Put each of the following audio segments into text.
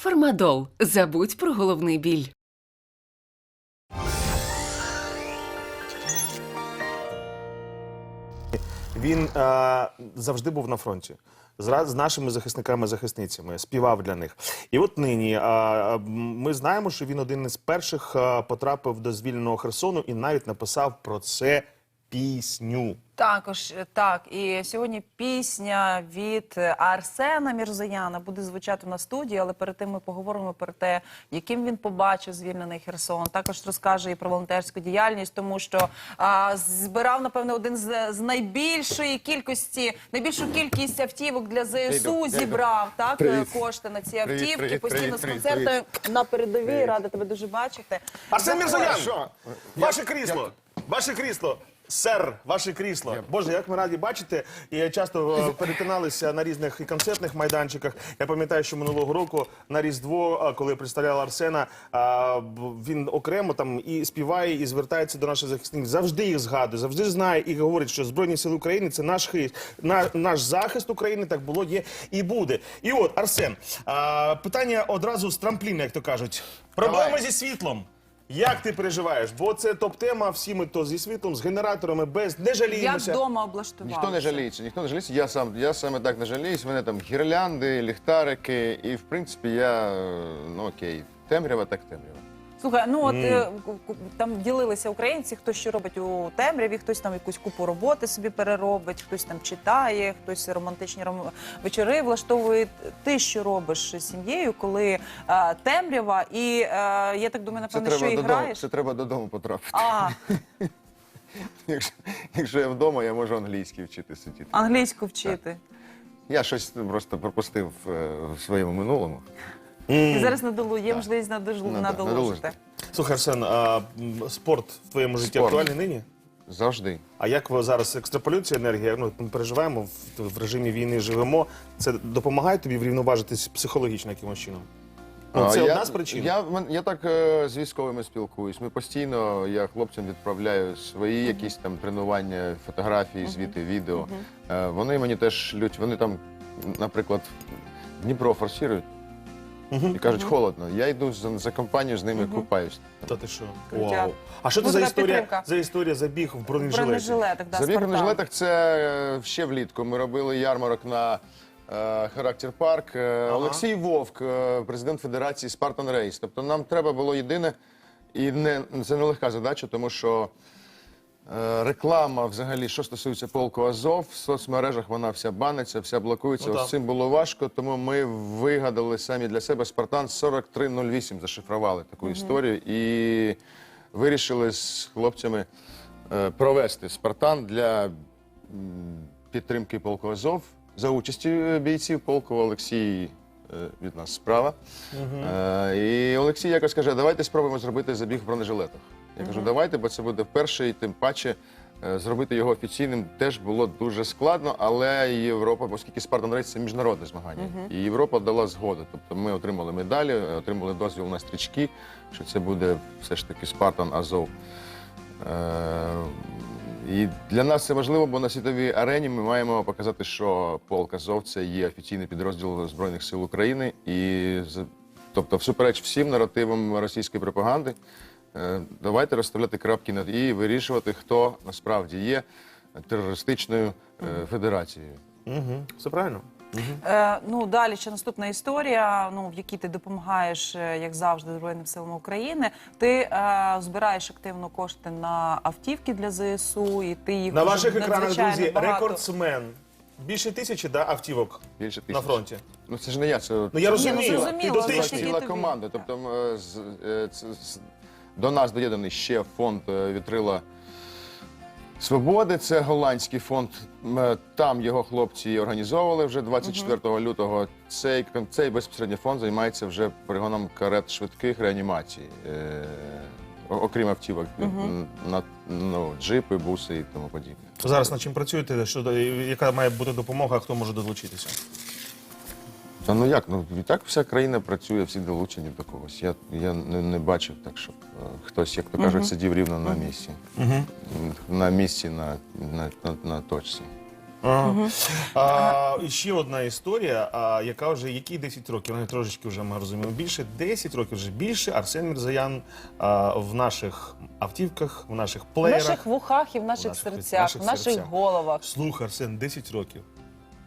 Фармадол. Забудь про головний біль. Він е, завжди був на фронті. З, з нашими захисниками-захисницями, співав для них. І от нині е, ми знаємо, що він один із перших е, потрапив до звільненого Херсону і навіть написав про це пісню. Також е, так. І сьогодні пісня від е, Арсена Мірзояна буде звучати на студії, але перед тим ми поговоримо про те, яким він побачив звільнений Херсон. Також розкаже і про волонтерську діяльність, тому що а, збирав, напевно, один з, з найбільшої кількості, найбільшу кількість автівок для ЗСУ зібрав так Привіт. е, кошти на ці автівки. привіт, постійно привіт, з привіт, концертою на передовій. Рада тебе дуже бачити. Арсен Мірзоян! Що? Ваше крісло! Ваше крісло! Сер, ваше крісло. Боже, як ми раді бачити. І часто е, перетиналися на різних і концертних майданчиках. Я пам'ятаю, що минулого року на Різдво, е, коли представляли Арсена, е, б- він окремо там і співає, і звертається до наших захисників. Завжди їх згадує, завжди знає і говорить, що Збройні Сили України це наш хист, на, наш захист України. Так було, є і буде. І от, Арсен, питання одразу з трампліна, як то кажуть. Проблеми Давай. зі світлом. Як ти переживаєш? Бо це топ-тема, всі ми то зі світлом, з генераторами, без, не Як жаліємося. вдома облаштувалися? Ніхто не жаліється, ніхто не жаліється. Я сам, я саме так не жаліюсь. У мене там гірлянди, ліхтарики, і в принципі я е, ну окей, темрява так темрява. Слухай, ну от е, там ділилися українці, хто що робить у темряві, хтось там якусь купу роботи собі переробить, хтось там читає, хтось романтичні ром- вечори влаштовує. Ти що робиш з сім'єю, коли е, темрява, і е, я так думаю, Це напевно, що треба і додому. граєш. Це треба додому потрапити. А, Якщо, якщо я вдома, я можу англійський вчити сидіти. англійську вчити. Я щось просто пропустив е, в своєму минулому. І зараз надолу, є можливість надолу, Ну, надолужити. надолужити. Слухай, Арсен, а м, спорт в твоєму житті Спорт. актуальний нині? Завжди. А як ви зараз екстраполюється енергія? Ну, ми переживаємо, в, в режимі війни живемо. Це допомагає тобі врівноважитись психологічно якимось чином? Ну, А, це я, одна з причин. Я, мен- я так е, з військовими спілкуюсь. Ми постійно, я хлопцям відправляю свої якісь там тренування, фотографії, звіти, відео. Е, вони мені теж шлють, вони там, наприклад, Дніпро форсують і кажуть, холодно. Я йду за, за компанію, з ними купаюсь. Та ти що? Крутяк. Вау. А що це за історія, підтримка. за історія забіг в В бронежилеті? бронежилетах, да, Забіг Спартан. на жилетах це е, ще влітку. Ми робили ярмарок на е, Характер Парк. Е, Олексій Вовк, е, президент Федерації Spartan Race. Тобто нам треба було єдине, і не, це нелегка задача, тому що реклама, взагалі, що стосується полку Азов, в соцмережах вона вся баниться, вся блокується. Ну, Ось так. цим було важко, тому ми вигадали самі для себе Спартан 4308, зашифрували таку історію і вирішили з хлопцями е, провести Спартан для м, підтримки полку Азов за участі е, бійців полку Олексій е, від нас справа. Е, І Олексій якось каже, давайте спробуємо зробити забіг в бронежилетах. Я кажу, давайте, бо це буде вперше, і тим паче е, зробити його офіційним теж було дуже складно, але Європа, оскільки Spartan Race – це міжнародне змагання, і Європа дала згоду. Тобто ми отримали медалі, е, отримали дозвіл на стрічки, що це буде все ж таки Spartan Азов. Е, І для нас це важливо, бо на світовій арені ми маємо показати, що полк Азов це є офіційний підрозділ Збройних сил України. І з- тобто, всупереч всім наративам російської пропаганди, давайте розставляти крапки над і вирішувати, хто насправді є терористичною е, федерацією. Угу. Все правильно. Е, ну далі ще наступна історія, ну в якій ти допомагаєш, е, як завжди, Збройним силам України. Ти е, збираєш активно кошти на автівки для ЗСУ, і ти їх На вже ваших екранах, надзвичайно друзі, багато. рекордсмен. Більше тисячі да, автівок Більше на фронті. Ну це ж не я, це Ну я ну, розумію, ти дотичний. значить, ціла команда. Тобто м, е, з- е, це- з- до нас доєднаний ще фонд е, Вітрила Свободи. Це голландський фонд. Е, Там його хлопці організовували вже 24 лютого. Цей, цей безпосередньо фонд займається вже перегоном карет швидких реанімацій. Е, Окрім автівок, на ну, джипи, буси і тому подібне. Зараз над чим працюєте? Що, яка має бути допомога, хто може долучитися? Та ну як? Ну і так вся країна працює, всі долучені до когось. Я, я не, не бачив так, щоб е, хтось, як то кажуть, сидів рівно на місці. На місці, на, на, на, на точці. Ага. А, і ще одна історія, а, яка вже які 10 років, вони трошечки вже ми розуміємо більше. 10 років вже більше Арсен Мірзаян а, в наших автівках, в наших В плеєрах. наших вухах і в наших, наших- серцях, наших в наших серцях. головах. Слухай, Арсен, 10 років.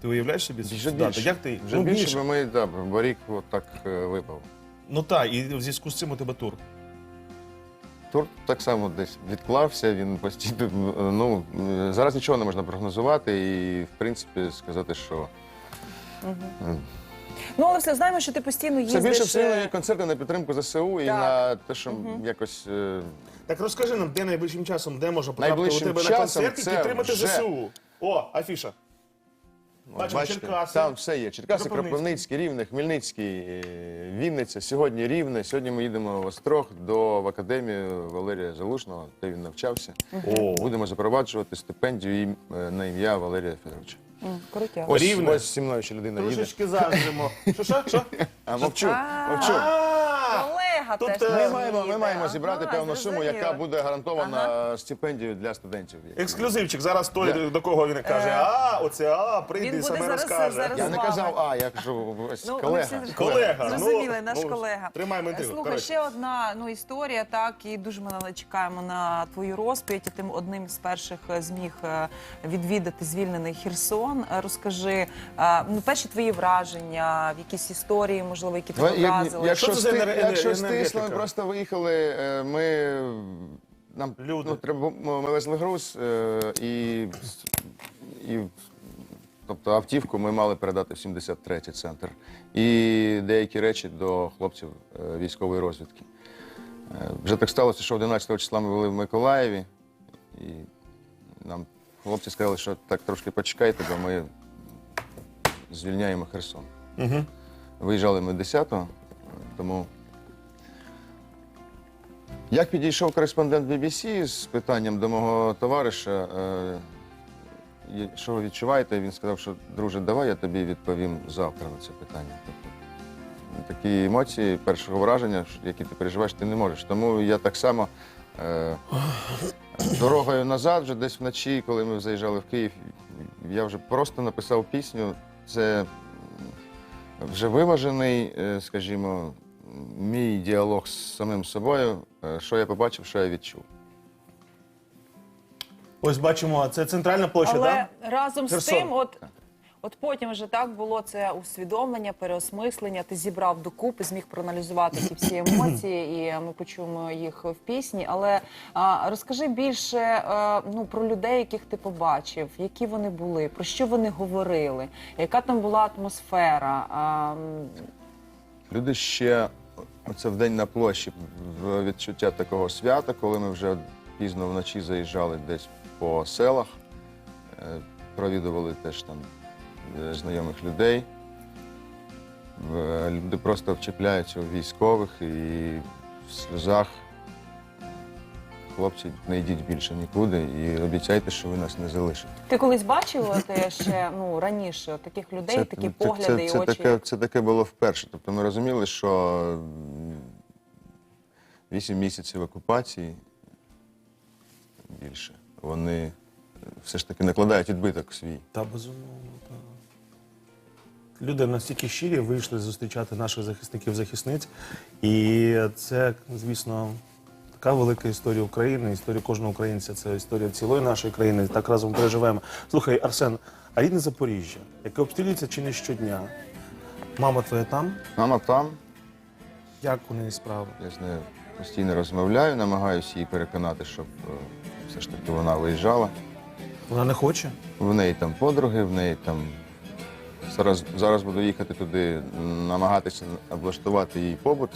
Ти уявляєш собі? Вже Да, більше. Як ти? Вже ну, більше, бо ми да, бо рік от так е, випав. Ну так, і в зв'язку з цим у тебе тур. Тур так само десь відклався, він постійно. Ну, е, зараз нічого не можна прогнозувати і, в принципі, сказати, що Ну, але все знаємо, що ти постійно це їздиш. більше все е, є концерти на підтримку ЗСУ і Так. на те, що якось. е, Так розкажи нам, де найближчим часом, де можна потрапити у Найближчим тебе на часом концерт і це підтримати вже- ЗСУ. О, афіша. Бачимо, бачите, Черкаси. Там все є. Черкаси, Кропивницький. Кропивницький, Рівне, Хмельницький, е, Вінниця. Сьогодні Рівне. Сьогодні ми їдемо в Острог до в академію Валерія Залужного, де він навчався. О. Будемо запроваджувати стипендію ім- е, на ім'я Валерія Федоровича. м, Крутяк. Ось, Рівне. ось зі мною ще людина їде. Трошечки заздримо. Що, що, що? А мовчу, А. мовчу. А, Колега Тобто теж. Ми Ми маємо, ми маємо зібрати певну суму, яка буде гарантована стипендією для студентів. Ексклюзивчик. Зараз той, Я- до кого він каже, а, оце а, прийде Він буде саме зараз- розкаже. зараз- Я не казав, а я кажу, ось Ну, ми колега. всі- Колега. Зрозуміли, ну, наш ну, колега. Тримаємо інтригу. Слухай, Коротше. ще одна ну, історія, так, і дуже ми на- чекаємо на твою розповідь. І Тим одним з перших е, зміг е, відвідати звільнений Херсон. Е, Розкажи, е, ну, перші твої враження, якісь історії, можливо, які тебе Ви- як- вразили. Якщо, Що це за сти- енер- якщо енергетика? Стисло, ми просто виїхали, е, ми нам Люди. Ну, треба, ми ми везли груз е, і, і тобто автівку ми мали передати в 73-й центр. І деякі речі до хлопців е, військової розвідки. Е, Вже так сталося, що 11 числа ми були в Миколаєві, і нам хлопці сказали, що так трошки почекайте, бо ми звільняємо Херсон. Угу. Виїжджали ми 10-го, тому. Як підійшов кореспондент BBC з питанням до мого товариша, е, що ви відчуваєте, він сказав, що друже, давай я тобі відповім завтра на це питання. Тобто такі емоції першого враження, які ти переживаєш, ти не можеш. Тому я так само е, дорогою назад, вже десь вночі, коли ми заїжджали в Київ, я вже просто написав пісню. Це вже виважений, е, скажімо, мій діалог з самим собою, що я побачив, що я відчув. Ось бачимо, це центральна площа, Але так? разом з тим, от, от потім вже так було це усвідомлення, переосмислення. Ти зібрав докупи, зміг проаналізувати ці всі емоції, і ми почуємо їх в пісні. Але а, розкажи більше е, ну, про людей, яких ти побачив, які вони були, про що вони говорили, яка там була атмосфера. А, Люди ще оце в день на площі відчуття такого свята, коли ми вже пізно вночі заїжджали десь по селах, е, провідували теж там е, знайомих людей. Люди просто вчепляються у військових і в сльозах. Хлопці, не йдіть більше нікуди і обіцяйте, що ви нас не залишите. ти колись бачив от, ще ну, раніше от таких людей, такі погляди це, і це, очі? таке, це таке було вперше. Тобто ми розуміли, що вісім місяців окупації більше, вони все ж таки накладають відбиток свій. Та безумовно. Та. Люди настільки щирі вийшли зустрічати наших захисників захисниць. І це, звісно, така велика історія України, історія кожного українця. Це історія цілої нашої країни. Так разом переживаємо. Слухай, Арсен, а рідне Запоріжжя, яке обстрілюється чи не щодня. Мама твоя там? Мама там, Як у неї справи? я з нею постійно розмовляю, намагаюся її переконати, щоб е, все ж таки вона виїжджала. Вона не хоче? В неї там подруги, в неї там. Зараз, зараз буду їхати туди, намагатися облаштувати їй побут,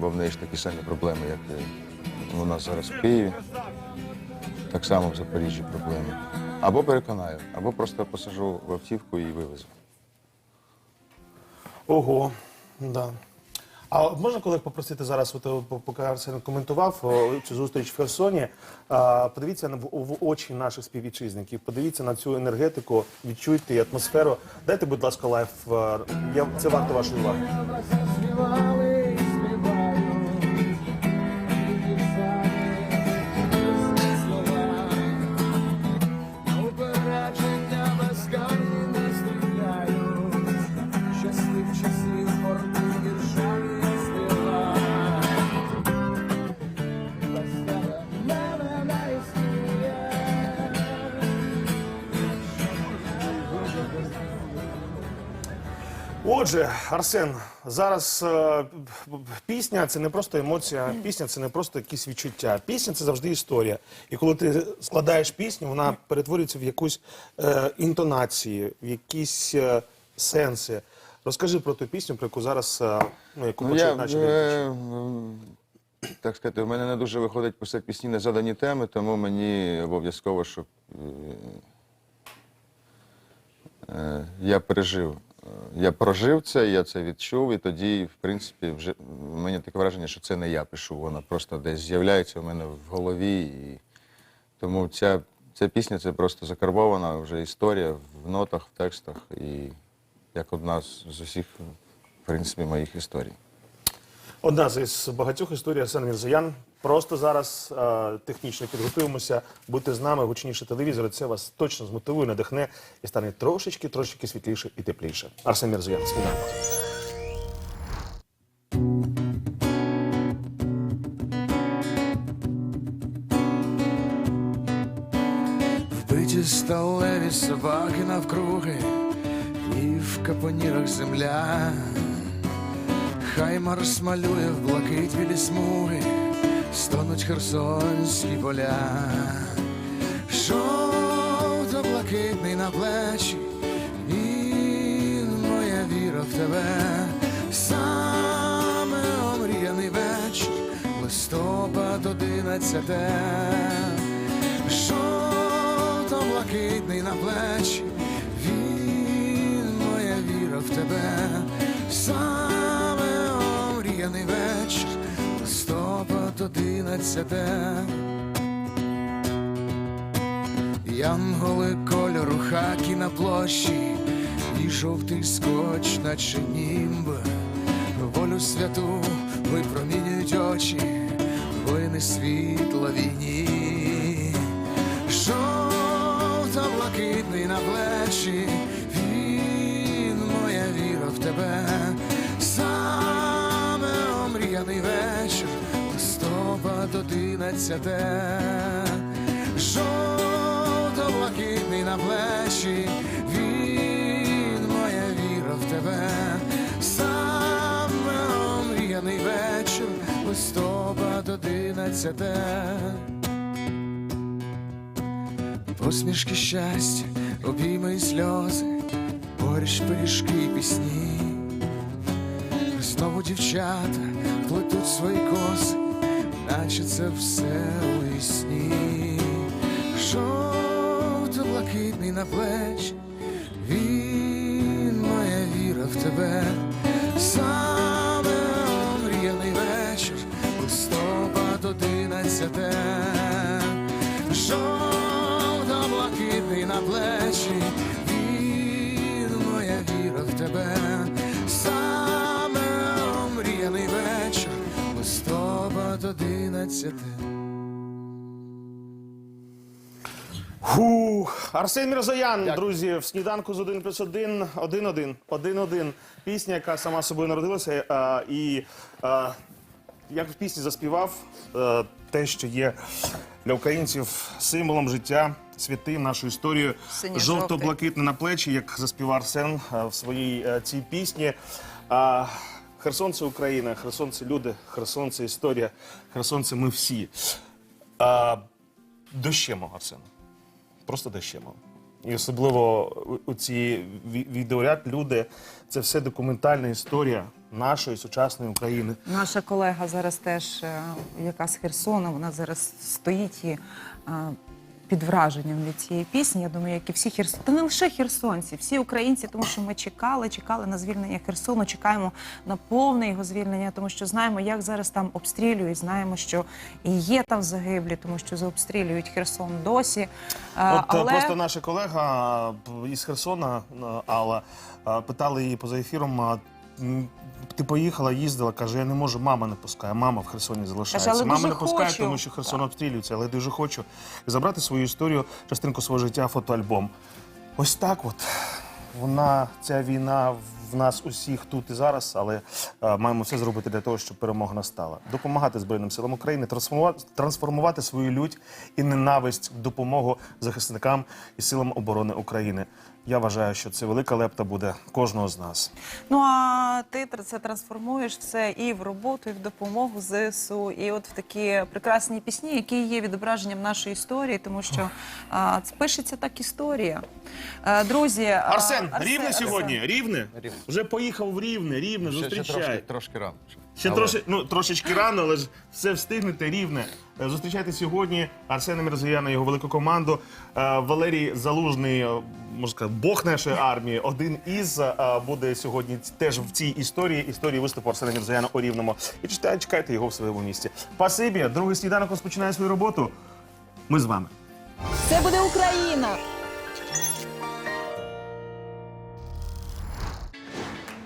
бо в неї ж такі самі проблеми, як у нас зараз в Києві. Так само в Запоріжжі проблеми. Або переконаю, або просто посажу в автівку і вивезу. Ого, да. А можна колег попросити зараз, от, е, поки Арсен коментував цю зустріч в Херсоні, подивіться в, очі наших співвітчизників, подивіться на цю енергетику, відчуйте атмосферу. Дайте, будь ласка, лайф. е, Я, це варто вашої уваги. Отже, Арсен, зараз е, пісня це не просто емоція, пісня це не просто якісь відчуття. Пісня це завжди історія. І коли ти складаєш пісню, вона перетворюється в якусь е, інтонації, в якісь е, сенси. Розкажи про ту пісню, про яку зараз е, ну, яку Ну, я, наші е, м, так сказати, в мене не дуже виходить писати пісні на задані теми, тому мені обов'язково, щоб е, е, я пережив. Я прожив це, я це відчув, і тоді, в принципі, вже в мене таке враження, що це не я пишу, вона просто десь з'являється у мене в голові. І тому ця, ця пісня це просто закарбована вже історія в нотах, в текстах, і як одна з усіх, в принципі, моїх історій. Одна з багатьох історій Арсен Мірзаян. Просто зараз е, технічно підготуємося, будьте з нами, гучніше телевізор. Це вас точно змотивує, надихне і стане трошечки, трошечки світліше і тепліше. Арсен Мірзаян, сніданок. Вбиті сталеві собаки навкруги, і в капонірах земля. Хай Марс малює в блакить білі смуги, стонуть херсонські поля. Жовто-блакитний на плечі, він моя віра в тебе, саме омріяний вечір, листопад одинадцяте. Жовто-блакитний на плечі, він моя віра в тебе, саме омріяний вечір, листопад одинадцяте. Янголи кольору хакі на площі, і жовтий скотч, наче німб, волю святу випромінюють очі, воїни світла війні, жовто-блакитний на плечі, він моя віра в тебе, саме омріяний вечір, листопад одинадцяте. Жовто-блакитний на плечі, він моя віра в тебе, саме омріяний вечір, листопад одинадцяте. Посмішки щастя, обійми і сльози, борщ, пиріжки і пісні. Знову дівчата плетуть свої коси, наче це все у сні. Жовто-блакитний на плеч, він моя віра в тебе, саме омріяний вечір, листопад одинадцяте. Фух. Арсен Мірзаян, друзі, в сніданку з 1 плюс 1, 1-1, 1-1. Пісня, яка сама собою народилася. А, і а, як в пісні заспівав е, те, що є для українців символом життя, святим, історією. Синьо-жовтий. Жовто-блакитне на плечі, як заспівав Арсен е, в своїй е, цій пісні. А, Херсон це Україна, Херсон це люди, Херсон це історія, Херсон це ми всі. А, дощемо, Арсен. Просто дещимо. І особливо у- ці ві- відеоряд люди це все документальна історія нашої сучасної України. Наша колега зараз теж, е, яка з Херсона, вона зараз стоїть і е, під враженням від цієї пісні. Я думаю, як і всі херсонці, та не лише херсонці, всі українці, тому що ми чекали, чекали на звільнення Херсону, чекаємо на повне його звільнення, тому що знаємо, як зараз там обстрілюють. Знаємо, що і є там загиблі, тому що заобстрілюють Херсон досі. От е, Але просто наша колега е, із Херсона, е, Алла, питали її поза ефіром. Ти поїхала, їздила, каже, я не можу, мама не пускає, мама в Херсоні залишається. але мама дуже не пускає, хочу. тому що Херсон обстрілюється, але дуже хочу забрати свою історію, частинку свого життя, фотоальбом. Ось так от. Вона, ця війна в нас усіх тут і зараз, але е, маємо все зробити для того, щоб перемога настала. Допомагати Збройним силам України, трансформувати, трансформувати свою лють і ненависть в допомогу захисникам і силам оборони України. Я вважаю, що це велика лепта буде кожного з нас. Ну а ти це трансформуєш все і в роботу, і в допомогу ЗСУ, і от в такі прекрасні пісні, які є відображенням нашої історії, тому що а, це пишеться так історія. Е, друзі, а, Арсен, рівне сьогодні? Рівне? Рівне. Вже поїхав в рівне, рівне, Ще, ще зустрічай. трошки, трошки рано. Ще Але- трошки, ну, трошечки рано, але ж все встигнете рівне. Е, Зустрічайте сьогодні Арсена Мірзояна, його велику команду. Е, Валерій Залужний, е, можна сказати, бог нашої армії, один із е, буде сьогодні теж в цій історії, історії виступу Арсена Мірзояна у Рівному. І читайте, чекайте його в своєму місті. Спасибі, другий сніданок розпочинає свою роботу. Ми з вами. Це буде Україна.